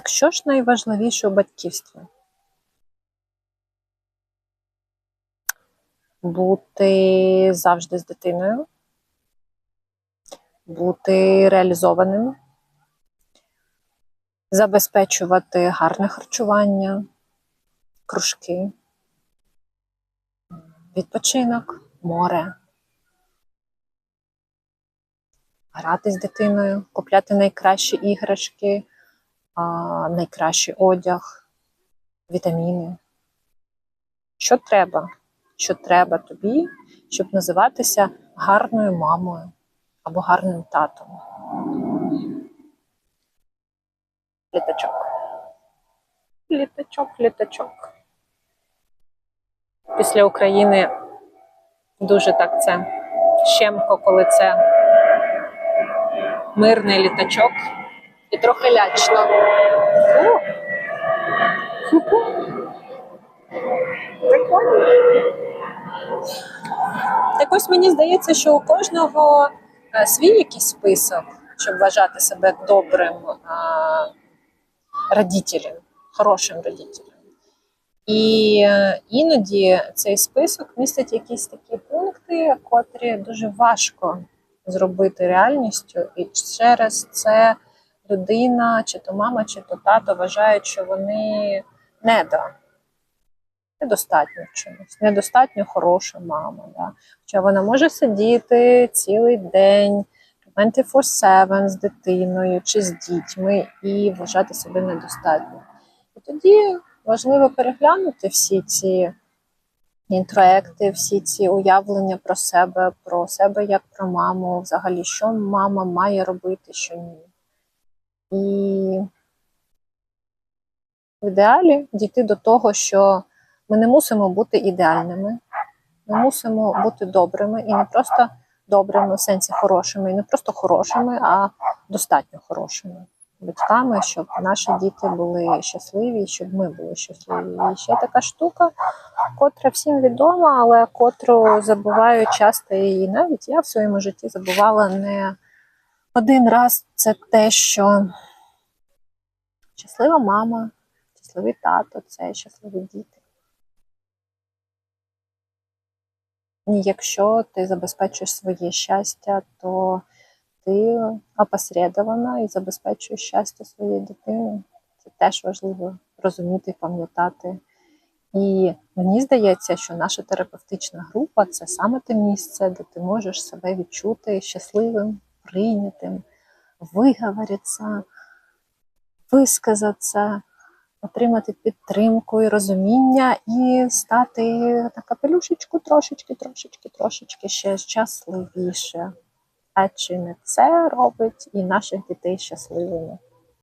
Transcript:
Так що ж найважливіше у батьківстві? Бути завжди з дитиною, бути реалізованим, забезпечувати гарне харчування, кружки, відпочинок, море, грати з дитиною, купляти найкращі іграшки, найкращий одяг, вітаміни. Що треба? Що треба тобі, щоб називатися гарною мамою або гарним татом? Літачок. Літачок, літачок. Після України дуже так це щемко, коли це мирний літачок і трохи лячно. Так ось мені здається, що у кожного е, свій якийсь список, щоб вважати себе добрим родителем, хорошим родителем. І е, іноді цей список містить якісь такі пункти, котрі дуже важко зробити реальністю, і через це людина, чи то мама, чи то тато вважають, що вони недо, недостатньо в чомусь, недостатньо хороша мама. Да? Хоча вона може сидіти цілий день 24-7 з дитиною чи з дітьми і вважати себе недостатньо. І тоді важливо переглянути всі ці інтроекти, всі ці уявлення про себе, про себе як про маму, взагалі, що мама має робити, що ні. І в ідеалі дійти до того, що ми не мусимо бути ідеальними, ми мусимо бути добрими і не просто добрими в сенсі хорошими, і не просто хорошими, а достатньо хорошими батьками, щоб наші діти були щасливі, щоб ми були щасливі. І ще така штука, котра всім відома, але котру забуваю часто, і навіть я в своєму житті забувала не один раз. Це те, що щаслива мама, щасливий тато це щасливі діти. І якщо ти забезпечуєш своє щастя, то ти опосередована і забезпечуєш щастя своєї дитини. Це теж важливо розуміти, пам'ятати. І мені здається, що наша терапевтична група це саме те місце, де ти можеш себе відчути щасливим, прийнятим, виговоритися, висказатися, отримати підтримку і розуміння, і стати на капелюшечку трошечки, трошечки, трошечки ще щасливіше. А чи не це робить і наших дітей щасливими?